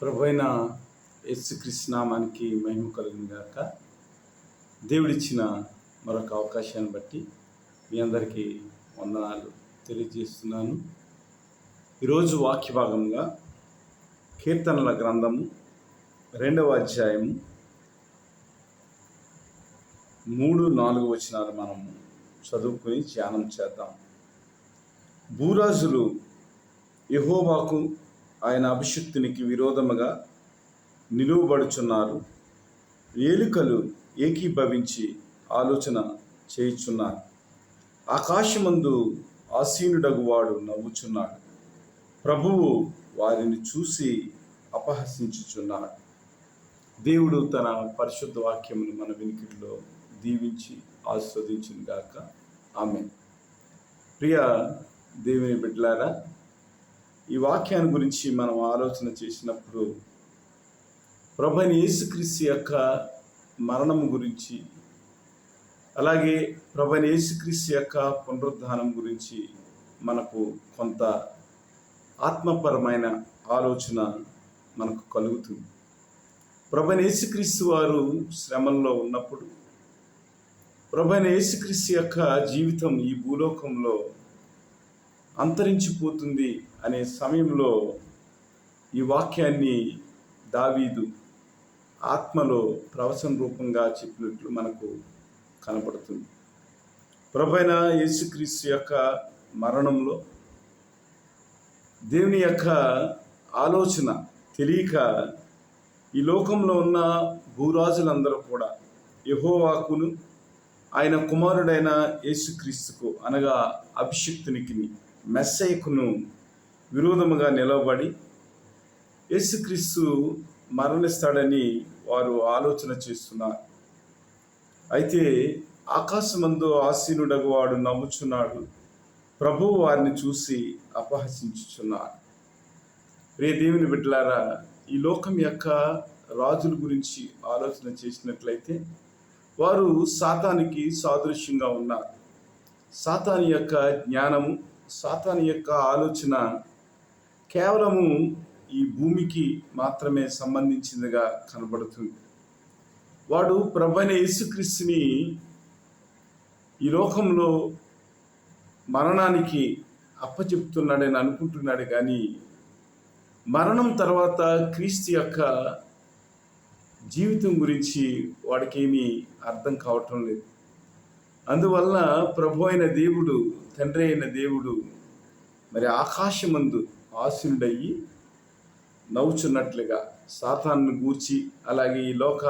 ప్రభు అయిన యేసుకృష్ణనామానికి మహిమ కలిగిన గాక. దేవుడిచ్చిన మరొక అవకాశాన్ని బట్టి మీ అందరికీ వందనాలు తెలియజేస్తున్నాను. ఈరోజు వాక్య భాగంగా కీర్తనల గ్రంథము రెండవ అధ్యాయము మూడు నాలుగు వచనాలు మనం చదువుకుని ధ్యానం చేద్దాం. భూరాజులు యెహోవాకు ఆయన అభిషక్తునికి విరోధముగా నిలువబడుచున్నారు. ఏలికలు ఏకీభవించి ఆలోచన చేయుచున్నారు. ఆకాశమందు ఆసీనుడగువాడు నవ్వుచున్నాడు. ప్రభువు వారిని చూసి అపహసించుచున్నాడు. దేవుడు తన పరిశుద్ధ వాక్యమును మన వినికిడిలో దీవించి ఆస్వాదించిన గాక ఆమె ప్రియ దేవుని బిడ్డలారా ఈ వాక్యాన్ని గురించి మనం ఆలోచన చేసినప్పుడు ప్రభని యేసుక్రీస్తు యొక్క మరణం గురించి అలాగే ప్రభని యేసుక్రీస్తు యొక్క పునరుద్ధానం గురించి మనకు కొంత ఆత్మపరమైన ఆలోచన మనకు కలుగుతుంది. ప్రభని యేసుక్రీస్తు వారు శ్రమంలో ఉన్నప్పుడు ప్రభని యేసుక్రీస్తు యొక్క జీవితం ఈ భూలోకంలో అంతరించిపోతుంది అనే సమయంలో ఈ వాక్యాన్ని దావీదు ఆత్మలో ప్రవచన రూపంగా చెప్పినట్లు మనకు కనపడుతుంది. ప్రభైన యేసుక్రీస్తు యొక్క మరణంలో దేవుని యొక్క ఆలోచన తెలియక ఈ లోకంలో ఉన్న భూరాజులందరూ కూడా యహోవాకును ఆయన కుమారుడైన యేసుక్రీస్తుకు అనగా అభిషక్తునికి మెస్సైకును విరోధముగా నిలవబడి యేసుక్రీస్తు మరణిస్తాడని వారు ఆలోచన చేస్తున్నారు. అయితే ఆకాశమందు ఆసీనుడగు వాడు నమ్ముచున్నాడు. ప్రభువు వారిని చూసి అపహసించుచున్నాడు. రే దేవుని బిడ్డలారా ఈ లోకం యొక్క రాజుల గురించి ఆలోచన చేసినట్లయితే వారు సాతానికి సాదృశ్యంగా ఉన్నారు. సాతాని యొక్క జ్ఞానము సాతాని యొక్క ఆలోచన కేవలము ఈ భూమికి మాత్రమే సంబంధించిందిగా కనబడుతుంది. వాడు ప్రభైన యేసుక్రీస్తుని ఈ లోకంలో మరణానికి అప్పచెప్తున్నాడని అనుకుంటున్నాడు కానీ మరణం తర్వాత క్రీస్తు యొక్క జీవితం గురించి వాడికేమీ అర్థం కావటం లేదు. అందువల్ల ప్రభు అయిన దేవుడు తండ్రి అయిన దేవుడు మరి ఆకాశమందు ఆశుడయ్యి నవ్వుచున్నట్లుగా సాతాన్ని గూర్చి అలాగే ఈ లోక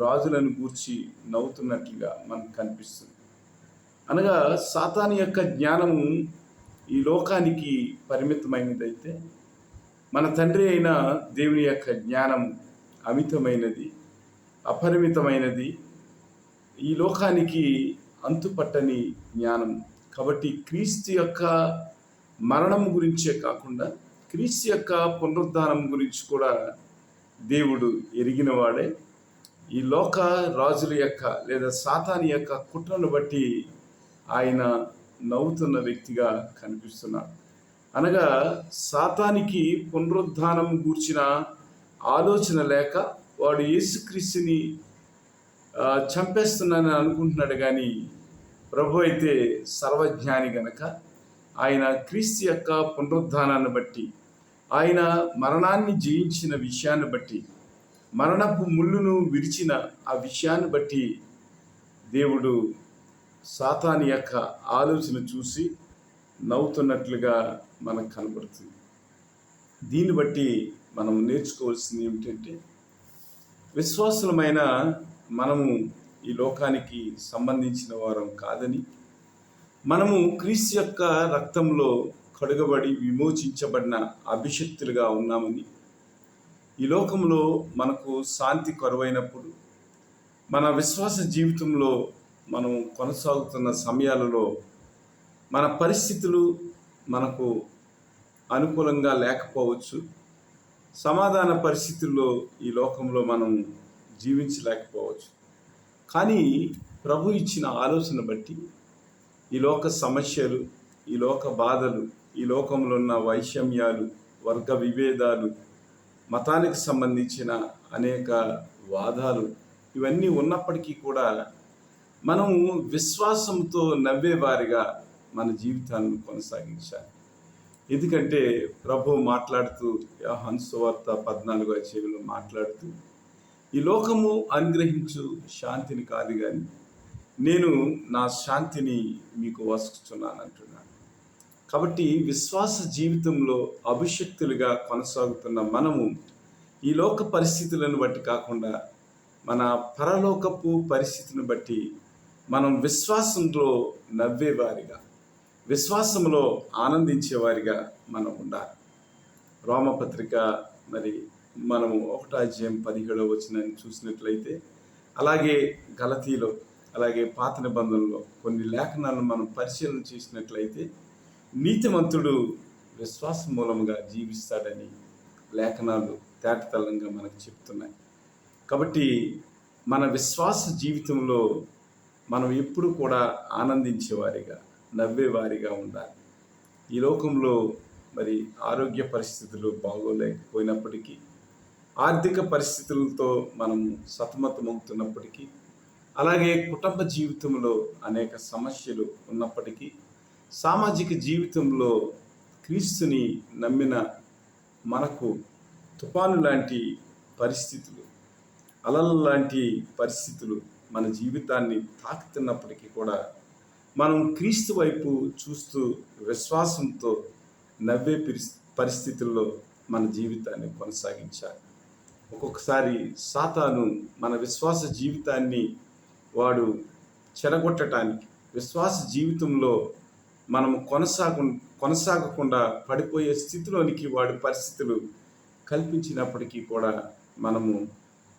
రాజులను గూర్చి నవ్వుతున్నట్లుగా మనకు కనిపిస్తుంది. అనగా సాతాని యొక్క జ్ఞానము ఈ లోకానికి పరిమితమైనదైతే మన తండ్రి అయిన దేవుని యొక్క జ్ఞానం అమితమైనది అపరిమితమైనది ఈ లోకానికి అంతుపట్టని జ్ఞానం. కాబట్టి క్రీస్తు యొక్క మరణం గురించే కాకుండా క్రీస్తు యొక్క పునరుద్ధానం గురించి కూడా దేవుడు ఎరిగినవాడే ఈ లోక రాజుల యొక్క లేదా సాతాని యొక్క కుట్రను బట్టి ఆయన నవ్వుతున్న వ్యక్తిగా కనిపిస్తున్నాడు. అనగా సాతానికి పునరుద్ధానం గూర్చిన ఆలోచన లేక వాడు యేసుక్రీస్తుని చంపేస్తున్నానని అనుకుంటున్నాడు కానీ ప్రభు అయితే సర్వజ్ఞాని గనక. ఆయన క్రీస్తు యొక్క పునరుద్ధానాన్ని బట్టి ఆయన మరణాన్ని జయించిన విషయాన్ని బట్టి మరణపు ముళ్ళును విరిచిన ఆ విషయాన్ని బట్టి దేవుడు సాతాని యొక్క ఆలోచన చూసి నవ్వుతున్నట్లుగా మనకు కనబడుతుంది. దీన్ని బట్టి మనం నేర్చుకోవాల్సింది ఏమిటంటే విశ్వాసులమైన మనము ఈ లోకానికి సంబంధించిన వారం కాదని మనము క్రీస్తు యొక్క రక్తంలో కడుగబడి విమోచించబడిన అభిషక్తులుగా ఉన్నామని ఈ లోకంలో మనకు శాంతి కొరవైనప్పుడు మన విశ్వాస జీవితంలో మనం కొనసాగుతున్న సమయాలలో మన పరిస్థితులు మనకు అనుకూలంగా లేకపోవచ్చు. సమాధాన పరిస్థితుల్లో ఈ లోకంలో మనం జీవించలేకపోవచ్చు. కానీ ప్రభు ఇచ్చిన ఆలోచన బట్టి ఈ లోక సమస్యలు ఈ లోక బాధలు ఈ లోకంలో ఉన్న వైషమ్యాలు వర్గ విభేదాలు మతానికి సంబంధించిన అనేక వాదాలు ఇవన్నీ ఉన్నప్పటికీ కూడా మనము విశ్వాసంతో నవ్వేవారిగా మన జీవితాలను కొనసాగించాలి. ఎందుకంటే ప్రభు మాట్లాడుతూ హంసవార్త పద్నాలుగో చెవిలో మాట్లాడుతూ ఈ లోకము అనుగ్రహించు శాంతిని కాదు కానీ నేను నా శాంతిని మీకు వసుకుతున్నాను అంటున్నాను కాబట్టి విశ్వాస జీవితంలో అభిషక్తులుగా కొనసాగుతున్న మనము ఈ లోక పరిస్థితులను బట్టి కాకుండా మన పరలోకపు పరిస్థితిని బట్టి మనం విశ్వాసంలో నవ్వేవారిగా విశ్వాసంలో ఆనందించేవారిగా మనం ఉండాలి. రోమపత్రిక మరి మనము ఒకటో అధ్యాయం పదిహేడో వచ్చిన చూసినట్లయితే అలాగే గలతీలో అలాగే పాత నిబంధనలో కొన్ని లేఖనాలను మనం పరిశీలన చేసినట్లయితే నీతిమంతుడు విశ్వాస మూలముగా జీవిస్తాడని లేఖనాలు తేటతల్లంగా మనకు చెప్తున్నాయి. కాబట్టి మన విశ్వాస జీవితంలో మనం ఎప్పుడు కూడా ఆనందించేవారిగా నవ్వేవారిగా ఉండాలి. ఈ లోకంలో మరి ఆరోగ్య పరిస్థితులు బాగోలేకపోయినప్పటికీ ఆర్థిక పరిస్థితులతో మనం సతమతమవుతున్నప్పటికీ అలాగే కుటుంబ జీవితంలో అనేక సమస్యలు ఉన్నప్పటికీ సామాజిక జీవితంలో క్రీస్తుని నమ్మిన మనకు తుఫాను లాంటి పరిస్థితులు అలల లాంటి పరిస్థితులు మన జీవితాన్ని తాకుతున్నప్పటికీ కూడా మనం క్రీస్తు వైపు చూస్తూ విశ్వాసంతో నవ్వే పరిస్థితుల్లో మన జీవితాన్ని కొనసాగించాలి. ఒక్కొక్కసారి సాతాను మన విశ్వాస జీవితాన్ని వాడు చెరగొట్టడానికి విశ్వాస జీవితంలో మనము కొనసాగు కొనసాగకుండా పడిపోయే స్థితిలోనికి వాడి పరిస్థితులు కల్పించినప్పటికీ కూడా మనము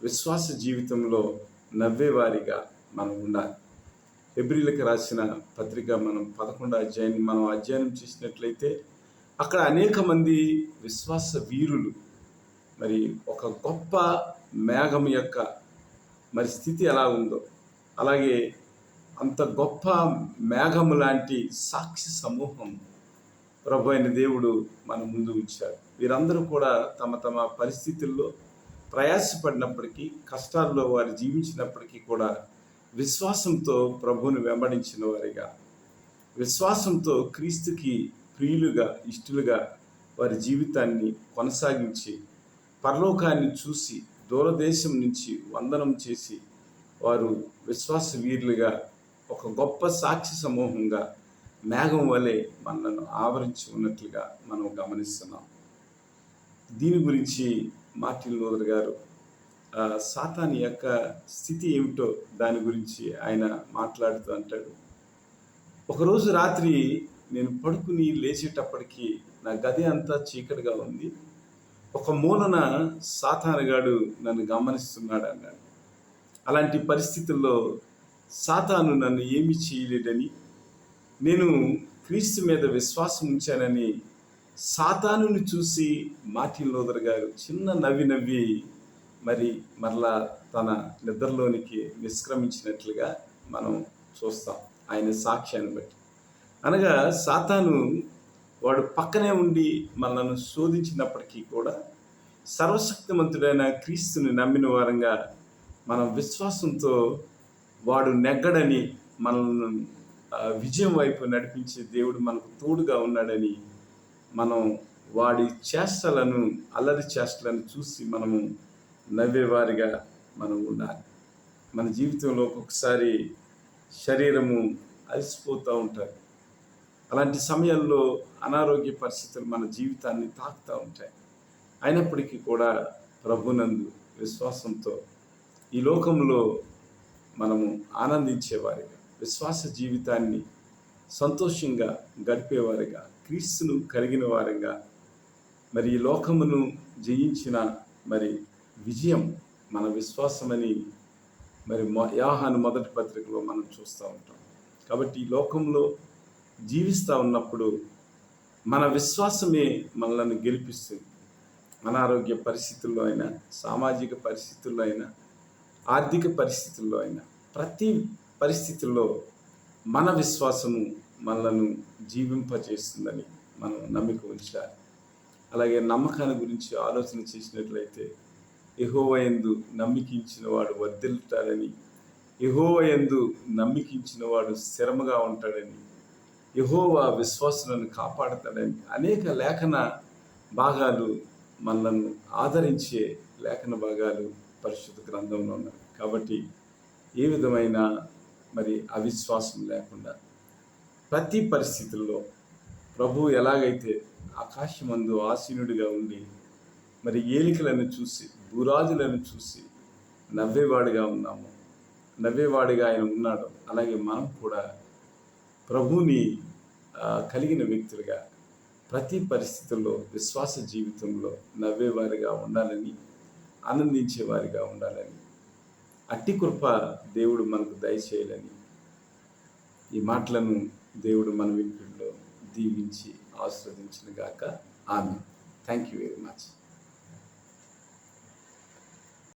విశ్వాస జీవితంలో నవ్వేవారిగా మనం ఉండాలి. ఎబ్రిలకు రాసిన పత్రిక మనం పదకొండు అధ్యాయాన్ని మనం అధ్యయనం చేసినట్లయితే అక్కడ అనేక మంది విశ్వాస వీరులు మరి ఒక గొప్ప మేఘం యొక్క మరి స్థితి ఎలా ఉందో. అలాగే అంత గొప్ప మేఘము లాంటి సాక్షి సమూహం ప్రభు అయిన దేవుడు మన ముందు ఉంచారు వీరందరూ కూడా తమ తమ పరిస్థితుల్లో ప్రయాసపడినప్పటికీ కష్టాల్లో వారు జీవించినప్పటికీ కూడా విశ్వాసంతో ప్రభువును వెంబడించిన వారిగా విశ్వాసంతో క్రీస్తుకి ప్రియులుగా ఇష్టలుగా వారి జీవితాన్ని కొనసాగించి పరలోకాన్ని చూసి దూరదేశం నుంచి వందనం చేసి వారు విశ్వాస వీరులుగా ఒక గొప్ప సాక్షి సమూహంగా మేఘం వలె మనలను ఆవరించి ఉన్నట్లుగా మనం గమనిస్తున్నాం. దీని గురించి మార్టిన్ లూథర్ గారు సాతాని యొక్క స్థితి ఏమిటో దాని గురించి ఆయన మాట్లాడుతూ అంటాడు. ఒకరోజు రాత్రి నేను పడుకుని లేచేటప్పటికి నా గది అంతా చీకటిగా ఉంది. ఒక మూలన సాతానుగాడు నన్ను గమనిస్తున్నాడు అన్నాడు. అలాంటి పరిస్థితుల్లో సాతాను నన్ను ఏమి చేయలేడని నేను క్రీస్తు మీద విశ్వాసం ఉంచానని సాతానుని చూసి మార్టిన్ లోదర్ గారు చిన్న నవ్వి నవ్వి మరి మరలా తన నిద్రలోనికి నిష్క్రమించినట్లుగా మనం చూస్తాం ఆయన సాక్ష్యాన్ని బట్టి. అనగా సాతాను వాడు పక్కనే ఉండి మనల్ని శోధించినప్పటికీ కూడా సర్వశక్తిమంతుడైన క్రీస్తుని నమ్మిన వారంగా మనం విశ్వాసంతో వాడు నెగ్గడని మనల్ని విజయం వైపు నడిపించే దేవుడు మనకు తోడుగా ఉన్నాడని మనం వాడి చేష్టలను అల్లరి చేష్టలను చూసి మనము నవ్వేవారిగా మనం ఉండాలి. మన జీవితంలో ఒక్కొక్కసారి శరీరము అలసిపోతూ ఉంటుంది అలాంటి సమయంలో అనారోగ్య పరిస్థితులు మన జీవితాన్ని తాకుతూ ఉంటాయి. అయినప్పటికీ కూడా ప్రభునందు విశ్వాసంతో ఈ లోకంలో మనము ఆనందించేవారిగా విశ్వాస జీవితాన్ని సంతోషంగా గడిపేవారిగా క్రీస్తును కలిగిన వారిగా మరి ఈ లోకమును జయించిన మరి విజయం మన విశ్వాసమని మరి యాహాను మొదటి పత్రికలో మనం చూస్తూ ఉంటాం. కాబట్టి ఈ లోకంలో జీవిస్తూ ఉన్నప్పుడు మన విశ్వాసమే మనల్ని గెలిపిస్తుంది. అనారోగ్య పరిస్థితుల్లో అయినా సామాజిక పరిస్థితుల్లో అయినా ఆర్థిక పరిస్థితుల్లో అయినా ప్రతి పరిస్థితుల్లో మన విశ్వాసము మనలను జీవింపజేస్తుందని మనం నమ్మిక ఉంచాలి. అలాగే నమ్మకాన్ని గురించి ఆలోచన చేసినట్లయితే ఎహోవయందు నమ్మికించిన వాడు వర్ధిల్లుతాడని ఎహోవయందు నమ్మికించిన వాడు స్థిరముగా ఉంటాడని యహోవా విశ్వాసులను కాపాడతాడని అనేక లేఖన భాగాలు మనల్ని ఆదరించే లేఖన భాగాలు పరిశుద్ధ గ్రంథంలో ఉన్నాయి. కాబట్టి ఏ విధమైన మరి అవిశ్వాసం లేకుండా ప్రతి పరిస్థితుల్లో ప్రభు ఎలాగైతే ఆకాశమందు ఆసీనుడిగా ఉండి మరి ఏలికలను చూసి భూరాజులను చూసి నవ్వేవాడిగా ఉన్నాము నవ్వేవాడిగా ఆయన ఉన్నాడు అలాగే మనం కూడా ప్రభుని కలిగిన వ్యక్తులుగా ప్రతి పరిస్థితుల్లో విశ్వాస జీవితంలో నవ్వేవారిగా ఉండాలని ఆనందించేవారిగా ఉండాలని అట్టి కృప దేవుడు మనకు దయచేయాలని ఈ మాటలను దేవుడు మన వింటుల్లో దీవించి ఆస్వాదించిన గాక. ఆమె థ్యాంక్ యూ వెరీ మచ్